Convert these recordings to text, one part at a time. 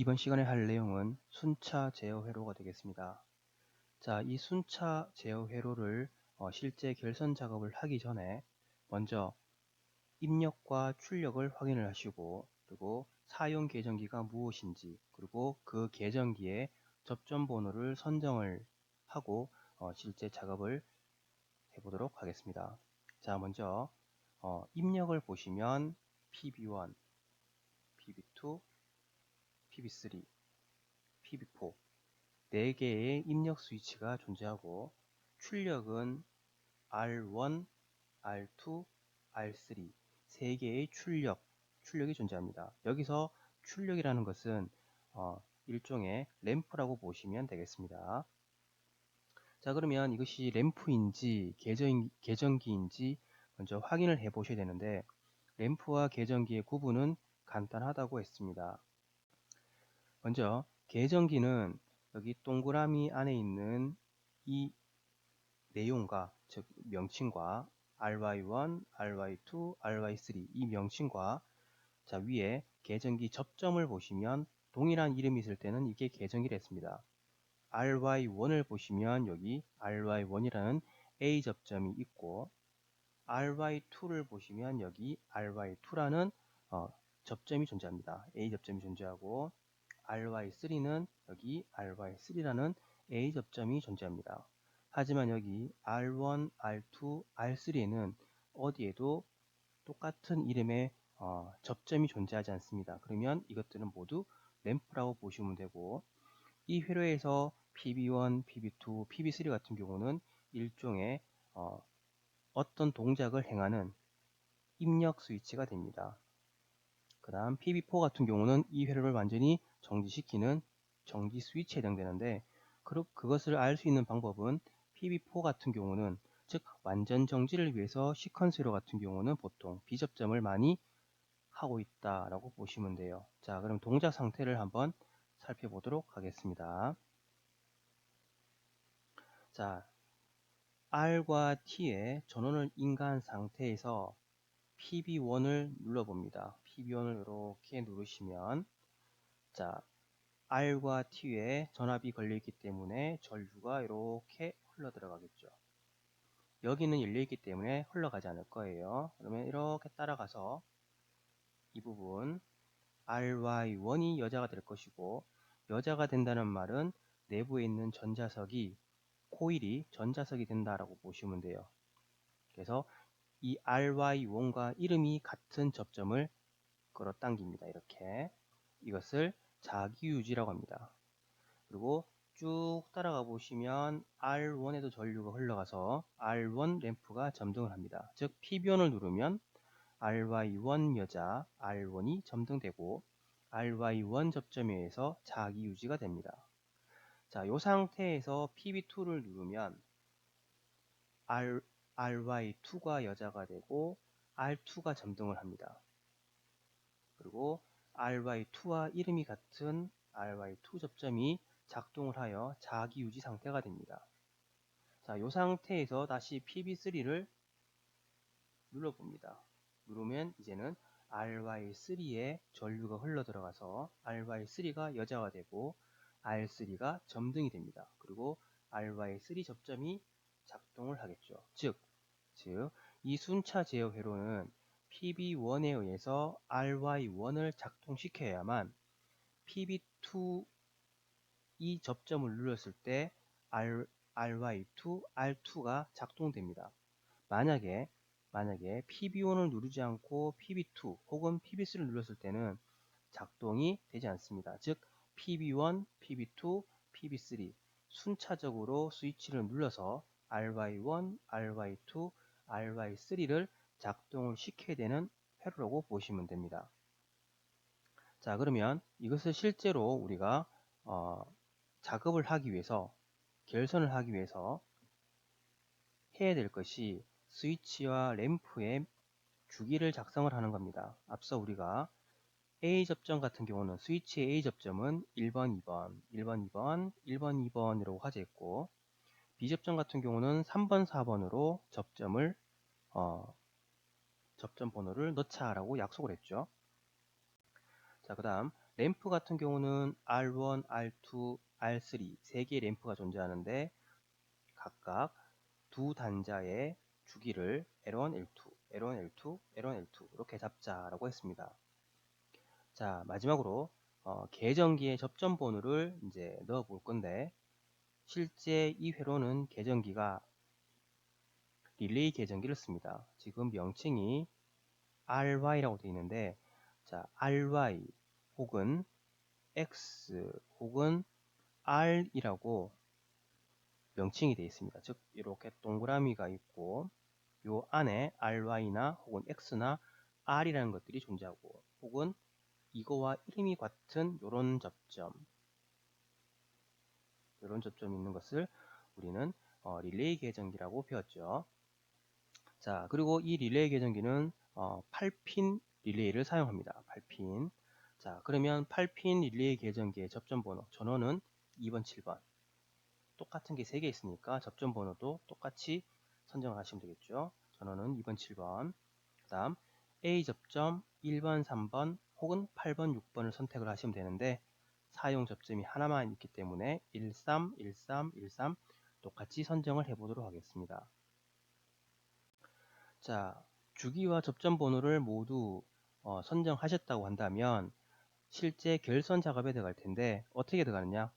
이번 시간에 할 내용은 순차 제어 회로가 되겠습니다. 자, 이 순차 제어 회로를 어, 실제 결선 작업을 하기 전에 먼저 입력과 출력을 확인을 하시고 그리고 사용 계정기가 무엇인지 그리고 그 계정기의 접점 번호를 선정을 하고 어, 실제 작업을 해보도록 하겠습니다. 자, 먼저 어, 입력을 보시면 PB1, PB2, PB3, PB4 4개의 입력 스위치가 존재하고 출력은 R1, R2, R3 3개의 출력, 출력이 존재합니다. 여기서 출력이라는 것은 어, 일종의 램프라고 보시면 되겠습니다. 자 그러면 이것이 램프인지 계정, 계정기인지 먼저 확인을 해 보셔야 되는데 램프와 계정기의 구분은 간단하다고 했습니다. 먼저 계정기는 여기 동그라미 안에 있는 이 내용과 즉 명칭과 ry1, ry2, ry3 이 명칭과 자 위에 계정기 접점을 보시면 동일한 이름이 있을 때는 이게 계정기랬습니다. ry1을 보시면 여기 ry1이라는 A 접점이 있고 ry2를 보시면 여기 ry2라는 어, 접점이 존재합니다. A 접점이 존재하고 ry3는 여기 ry3라는 A 접점이 존재합니다. 하지만 여기 r1, r2, r3에는 어디에도 똑같은 이름의 어, 접점이 존재하지 않습니다. 그러면 이것들은 모두 램프라고 보시면 되고 이 회로에서 PB1, PB2, PB3 같은 경우는 일종의 어, 어떤 동작을 행하는 입력 스위치가 됩니다. 그 다음 PB4 같은 경우는 이 회로를 완전히 정지시키는 정지 스위치에 해당되는데 그것을 알 수 있는 방법은 PB4 같은 경우는 즉 완전 정지를 위해서 시퀀스 회로 같은 경우는 보통 비접점을 많이 하고 있다라고 보시면 돼요. 자 그럼 동작 상태를 한번 살펴보도록 하겠습니다. 자 R과 T의 전원을 인가한 상태에서 PB1을 눌러봅니다. PB1을 이렇게 누르시면 자 R과 T에 전압이 걸려있기 때문에 전류가 이렇게 흘러 들어가겠죠. 여기는 열려있기 때문에 흘러가지 않을 거예요. 그러면 이렇게 따라가서 이 부분 RY1이 여자가 될 것이고 여자가 된다는 말은 내부에 있는 전자석이 코일이 전자석이 된다라고 보시면 돼요. 그래서 이 RY1과 이름이 같은 접점을 끌어당깁니다. 이렇게 이것을 자기유지라고 합니다. 그리고 쭉 따라가 보시면 R1에도 전류가 흘러가서 R1 램프가 점등을 합니다. 즉 PB1을 누르면 RY1 여자 R1이 점등되고 RY1 접점에 의해서 자기 유지가 됩니다. 자, 이 상태에서 PB2를 누르면 R, RY2가 여자가 되고 R2가 점등을 합니다. 그리고 RY2와 이름이 같은 RY2 접점이 작동을 하여 자기 유지 상태가 됩니다. 자, 이 상태에서 다시 PB3를 눌러봅니다. 누르면 이제는 RY3에 전류가 흘러 들어가서 RY3가 여자가 되고 R3가 점등이 됩니다. 그리고 RY3 접점이 작동을 하겠죠. 즉, 즉, 이 순차 제어 회로는 PB1에 의해서 RY1을 작동시켜야만 PB2 이 접점을 눌렀을 때 R, RY2, R2가 작동됩니다. 만약에 만약에 PB1을 누르지 않고 PB2 혹은 PB3를 눌렀을 때는 작동이 되지 않습니다. 즉 PB1, PB2, PB3 순차적으로 스위치를 눌러서 RY1, RY2, RY3를 작동을 시켜야 되는 회로라고 보시면 됩니다. 자 그러면 이것을 실제로 우리가 어, 작업을 하기 위해서 결선을 하기 위해서 해야 될 것이 스위치와 램프의 주기를 작성을 하는 겁니다. 앞서 우리가 A 접점 같은 경우는 스위치의 A 접점은 1번, 2번, 1번, 2번, 1번, 2번이라고 화제했고 B 접점 같은 경우는 3번, 4번으로 접점을 어, 접점 번호를 넣자라고 약속을 했죠. 자, 그 다음 램프 같은 경우는 R1, R2, R3 세 개의 램프가 존재하는데 각각 두 단자의 주기를 L1, L2, L1, L2, L1, L2 이렇게 잡자라고 했습니다. 자 마지막으로 어, 계정기의 접점 번호를 이제 넣어 볼 건데 실제 이 회로는 계정기가 릴레이 계정기를 씁니다. 지금 명칭이 RY라고 되어 있는데 자 RY 혹은 X 혹은 R이라고 명칭이 되어 있습니다. 즉 이렇게 동그라미가 있고 요 안에 RY나 혹은 X나 R이라는 것들이 존재하고 혹은 이거와 이름이 같은 이런 접점 이런 접점이 있는 것을 우리는 어, 릴레이 계정기라고 배웠죠. 자 그리고 이 릴레이 계정기는 어, 8핀 릴레이를 사용합니다. 8핀 자 그러면 8핀 릴레이 계정기의 접점 번호 전원은 2번 7번 똑같은 게 3개 있으니까 접점 번호도 똑같이 선정하시면 되겠죠. 전원은 2번 7번 그 다음 A 접점 1번 3번 혹은 8번 6번을 선택을 하시면 되는데 사용 접점이 하나만 있기 때문에 13, 13, 13 똑같이 선정을 해 보도록 하겠습니다. 자, 주기와 접점 번호를 모두 어, 선정하셨다고 한다면 실제 결선 작업에 들어갈 텐데 어떻게 들어가느냐?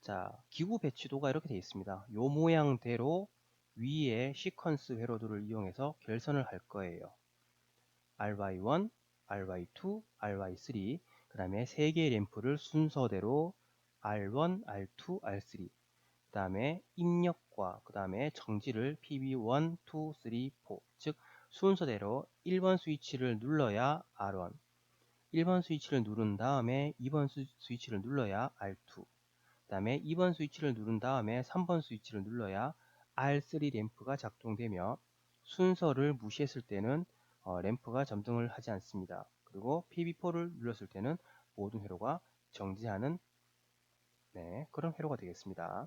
자 기구 배치도가 이렇게 되어 있습니다. 요 모양대로 위에 시퀀스 회로들을 이용해서 결선을 할 거예요. RY1, RY2, RY3 그 다음에 3개의 램프를 순서대로 R1, R2, R3 그 다음에 입력과 그 다음에 정지를 PB1, 2, 3, 4 즉 순서대로 1번 스위치를 눌러야 R1 1번 스위치를 누른 다음에 2번 스위치를 눌러야 R2 그 다음에 2번 스위치를 누른 다음에 3번 스위치를 눌러야 R3 램프가 작동되며 순서를 무시했을 때는 어, 램프가 점등을 하지 않습니다. 그리고 PB4를 눌렀을 때는 모든 회로가 정지하는 네, 그런 회로가 되겠습니다.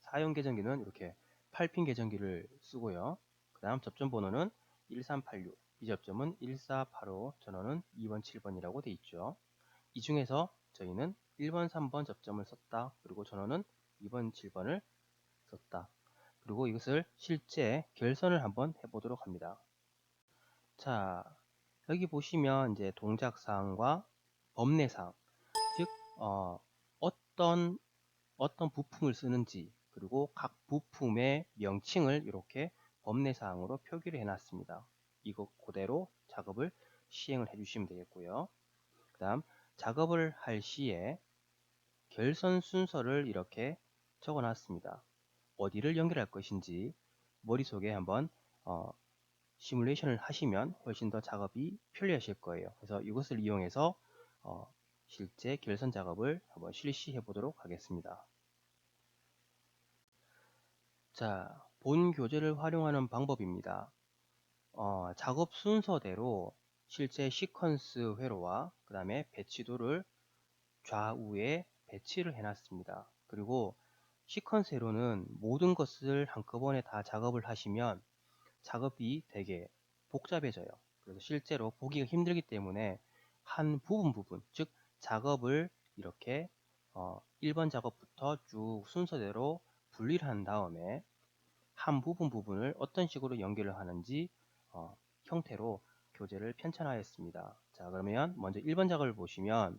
사용 계정기는 이렇게 8핀 계정기를 쓰고요. 다음 접점 번호는 1386, 이 접점은 1485, 전원은 2번, 7번이라고 되어 있죠. 이 중에서 저희는 1번, 3번 접점을 썼다. 그리고 전원은 2번, 7번을 썼다. 그리고 이것을 실제 결선을 한번 해보도록 합니다. 자, 여기 보시면 이제 동작사항과 법내사항, 즉 어, 어떤 어떤 부품을 쓰는지 그리고 각 부품의 명칭을 이렇게 법내사항으로 표기를 해놨습니다. 이거 그대로 작업을 시행을 해주시면 되겠고요. 그 다음 작업을 할 시에 결선 순서를 이렇게 적어놨습니다. 어디를 연결할 것인지 머릿속에 한번 어, 시뮬레이션을 하시면 훨씬 더 작업이 편리하실 거예요. 그래서 이것을 이용해서 어, 실제 결선 작업을 한번 실시해 보도록 하겠습니다. 자, 본 교재를 활용하는 방법입니다. 어, 작업 순서대로 실제 시퀀스 회로와 그 다음에 배치도를 좌우에 배치를 해놨습니다. 그리고 시퀀스 회로는 모든 것을 한꺼번에 다 작업을 하시면 작업이 되게 복잡해져요. 그래서 실제로 보기가 힘들기 때문에 한 부분 부분, 즉 작업을 이렇게 어, 1번 작업부터 쭉 순서대로 분리를 한 다음에 한 부분 부분을 어떤 식으로 연결을 하는지 어, 형태로 교재를 편찬하였습니다. 자 그러면 먼저 1번 작업을 보시면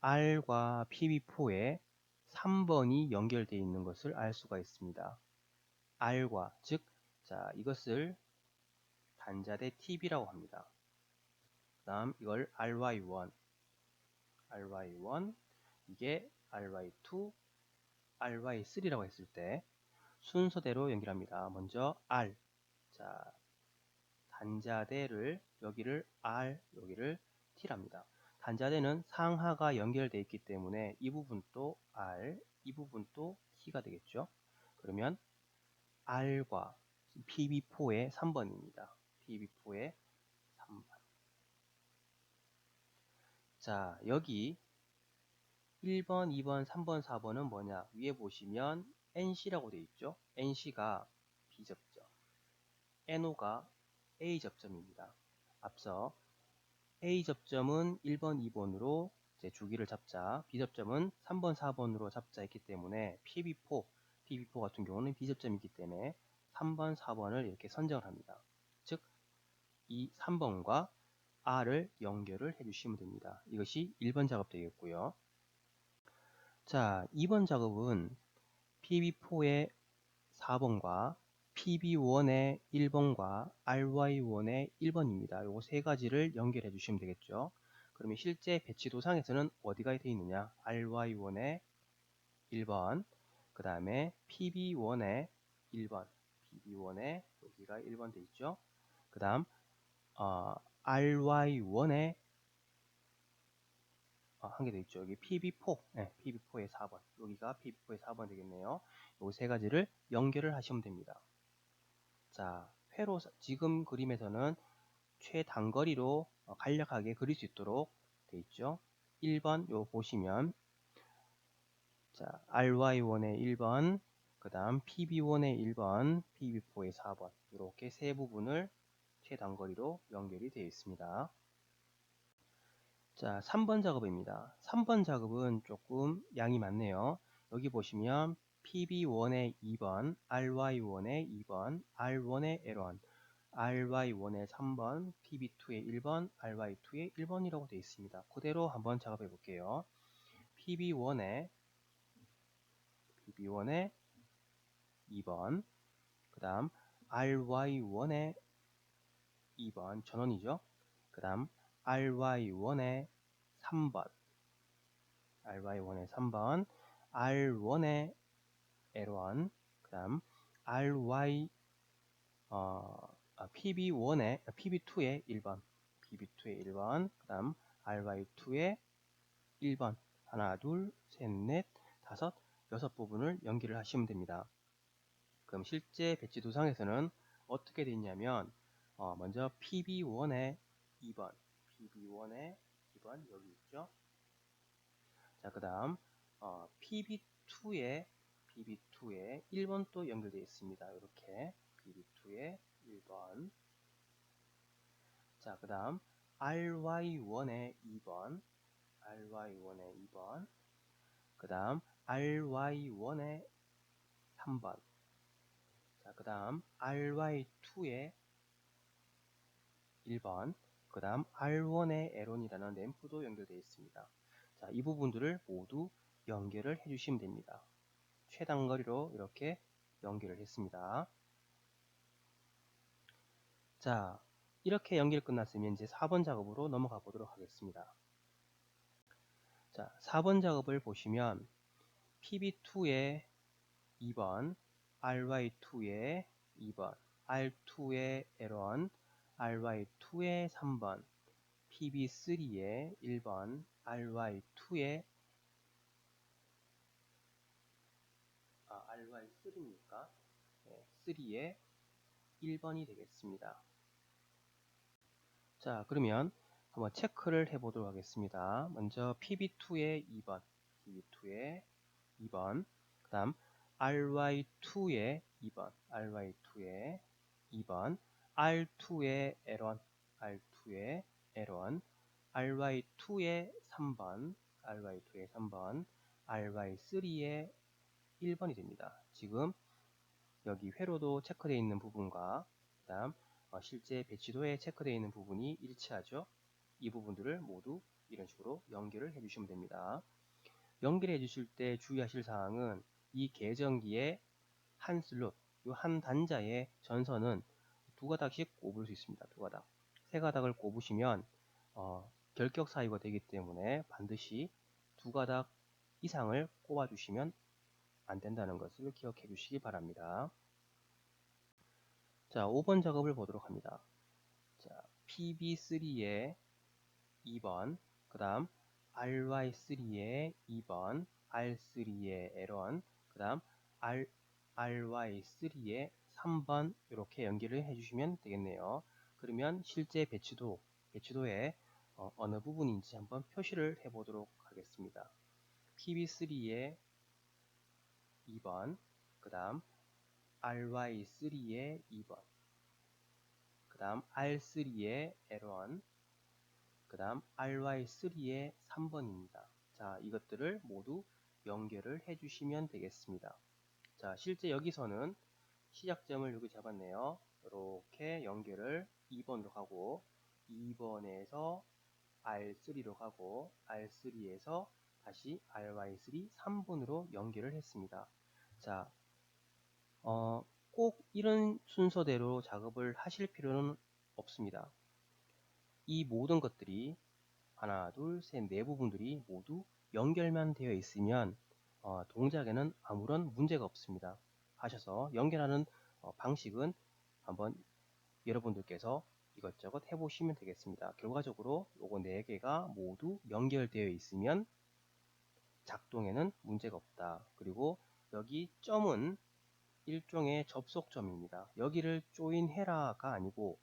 R과 PB4에 3번이 연결되어 있는 것을 알 수가 있습니다. R과 즉 자 이것을 단자대 TB라고 합니다. 그 다음 이걸 RY1 RY1 이게 RY2 RY3라고 했을 때 순서대로 연결합니다. 먼저 R 자 단자대를 여기를 R 여기를 T랍니다. 단자대는 상하가 연결되어 있기 때문에 이 부분도 R 이 부분도 T가 되겠죠. 그러면 R과 PB4의 3번입니다. PB4의 3번 자 여기 1번, 2번, 3번, 4번은 뭐냐 위에 보시면 NC라고 되어 있죠. NC가 B접점, NO가 A접점입니다. 앞서 A접점은 1번, 2번으로 이제 주기를 잡자. 비접점은 3번, 4번으로 잡자 했기 때문에 PB4, PB4 같은 경우는 비접점이기 때문에 3번, 4번을 이렇게 선정을 합니다. 즉, 이 3번과 R을 연결을 해주시면 됩니다. 이것이 1번 작업 되겠고요. 자, 2번 작업은 PB4의 4번과 PB1의 1번과 RY1의 1번입니다. 요거 세 가지를 연결해 주시면 되겠죠. 그러면 실제 배치 도상에서는 어디가 되어 있느냐? RY1의 1번, 그 다음에 PB1의 1번, PB1의 여기가 1번 되어 있죠. 그 다음 어, RY1의 어, 한 개 더 있죠. 여기 PB4, 네, PB4의 4번. 여기가 PB4의 4번 되겠네요. 요세 가지를 연결을 하시면 됩니다. 자, 회로 지금 그림에서는 최단거리로 어, 간략하게 그릴 수 있도록 되어 있죠. 1번 요 보시면 자, RY1의 1번, 그 다음 PB1의 1번, PB4의 4번 이렇게 세 부분을 최단거리로 연결이 되어 있습니다. 자, 3번 작업입니다. 3번 작업은 조금 양이 많네요. 여기 보시면 PB1의 2번, RY1의 2번, R1의 L1, RY1의 3번, PB2의 1번, RY2의 1번이라고 되어 있습니다. 그대로 한번 작업해 볼게요. PB1의 PB1의 2번, 그 다음 RY1의 2번 전원이죠. 그 다음 RY1의 3번. RY1의 3번. R1의 L1 그 다음 RY 어, 아, PB1의 PB2의 1번. PB2의 1번. 그 다음 RY2의 1번. 하나 둘셋넷 다섯 여섯 부분을 연기를 하시면 됩니다. 그럼 실제 배치 도상에서는 어떻게 되냐면 어, 먼저 PB1의 2번, PB1의 2번 여기 있죠. 자, 그 다음 어, PB2의 PB2의 1번 또 연결되어 있습니다. 이렇게 PB2의 1번. 자, 그 다음 RY1의 2번. RY1의 2번. 그 다음 RY1의 3번. 자, 그 다음 RY2의 1번, 그 다음 R1의 L1이라는 램프도 연결되어 있습니다. 자, 이 부분들을 모두 연결을 해주시면 됩니다. 최단거리로 이렇게 연결을 했습니다. 자, 이렇게 연결 끝났으면 이제 4번 작업으로 넘어가 보도록 하겠습니다. 자, 4번 작업을 보시면 PB2의 2번, RY2의 2번, R2의 L1, RY2의 3번, PB3의 1번, RY2의 아, RY3입니까? 네, 3의 1번이 되겠습니다. 자, 그러면 한번 체크를 해보도록 하겠습니다. 먼저 PB2의 2번, PB2의 2번, 그 다음 RY2의 2번, RY2의 2번, R2의 L1, R2의 L1, RY2의 3번, RY2의 3번, RY3의 1번이 됩니다. 지금 여기 회로도 체크되어 있는 부분과 그 다음 어, 실제 배치도에 체크되어 있는 부분이 일치하죠. 이 부분들을 모두 이런 식으로 연결을 해주시면 됩니다. 연결해 주실 때 주의하실 사항은 이 계정기의 한 슬롯, 이 한 단자의 전선은 두 가닥씩 꼽을 수 있습니다. 두 가닥. 세 가닥을 꼽으시면 어, 결격 사유가 되기 때문에 반드시 두 가닥 이상을 꼽아 주시면 안 된다는 것을 기억해 주시기 바랍니다. 자, 5번 작업을 보도록 합니다. 자, PB3의 2번, 그 다음 RY3의 2번, R3의 L1, 그 다음 RY3의 3번 이렇게 연결을 해주시면 되겠네요. 그러면 실제 배치도, 배치도의 어, 느 부분인지 한번 표시를 해보도록 하겠습니다. PB3의 2번, 그 다음 RY3의 2번, 그 다음 R3의 L1, 그 다음 RY3의 3번입니다. 자, 이것들을 모두 연결을 해주시면 되겠습니다. 자, 실제 여기서는 시작점을 여기 잡았네요. 이렇게 연결을 2번으로 가고 2번에서 R3로 가고 R3에서 다시 RY3 3번으로 연결을 했습니다. 자, 어, 꼭 이런 순서대로 작업을 하실 필요는 없습니다. 이 모든 것들이 하나, 둘, 셋, 네 부분들이 모두 연결만 되어 있으면 어, 동작에는 아무런 문제가 없습니다. 하셔서 연결하는 어, 방식은 한번 여러분들께서 이것저것 해보시면 되겠습니다. 결과적으로 요거 4개가 모두 연결되어 있으면 작동에는 문제가 없다. 그리고 여기 점은 일종의 접속점입니다. 여기를 조인해라가 아니고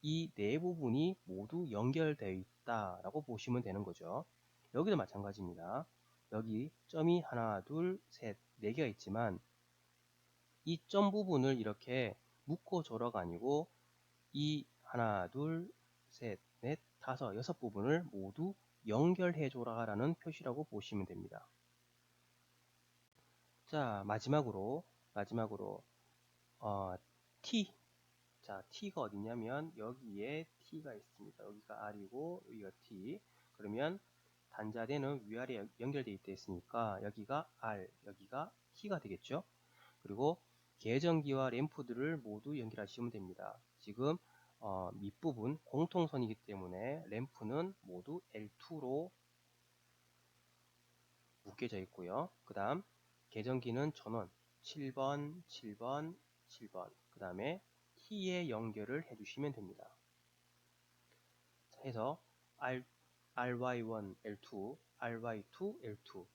이 네 부분이 모두 연결되어 있다라고 보시면 되는 거죠. 여기도 마찬가지입니다. 여기 점이 하나, 둘, 셋, 네 개가 있지만 이 점 부분을 이렇게 묶어줘라가 아니고 이 하나, 둘, 셋, 넷, 다섯, 여섯 부분을 모두 연결해 줘라라는 표시라고 보시면 됩니다. 자, 마지막으로 마지막으로 어, T 자 T가 어디냐면 여기에 T가 있습니다. 여기가 R이고 여기가 T 그러면 단자대는 위아래 연결되어 있으니까 여기가 R 여기가 T가 되겠죠. 그리고 계정기와 램프들을 모두 연결하시면 됩니다. 지금 어, 밑부분 공통선이기 때문에 램프는 모두 L2로 묶여져 있고요. 그 다음 계정기는 전원 7번, 7번, 7번 그 다음에 T에 연결을 해주시면 됩니다. 자, 해서 R, RY1, L2, RY2, L2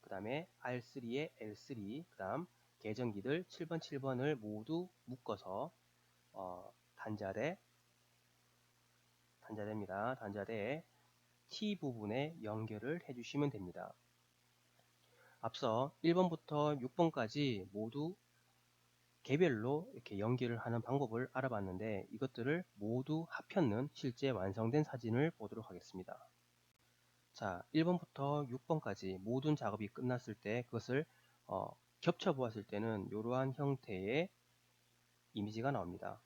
그 다음에 R3에 L3 그 다음 계정기들 7번, 7번을 모두 묶어서 어, 단자대 단자대입니다. 단자대에 T 부분에 연결을 해주시면 됩니다. 앞서 1번부터 6번까지 모두 개별로 이렇게 연결을 하는 방법을 알아봤는데 이것들을 모두 합혔는 실제 완성된 사진을 보도록 하겠습니다. 자, 1번부터 6번까지 모든 작업이 끝났을 때 그것을 어, 겹쳐 보았을 때는 이러한 형태의 이미지가 나옵니다.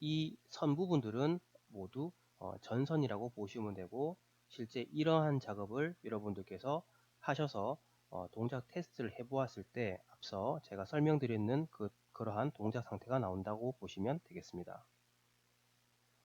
이 선 부분들은 모두 어, 전선이라고 보시면 되고 실제 이러한 작업을 여러분들께서 하셔서 어, 동작 테스트를 해보았을 때 앞서 제가 설명드렸는 그, 그러한 동작 상태가 나온다고 보시면 되겠습니다.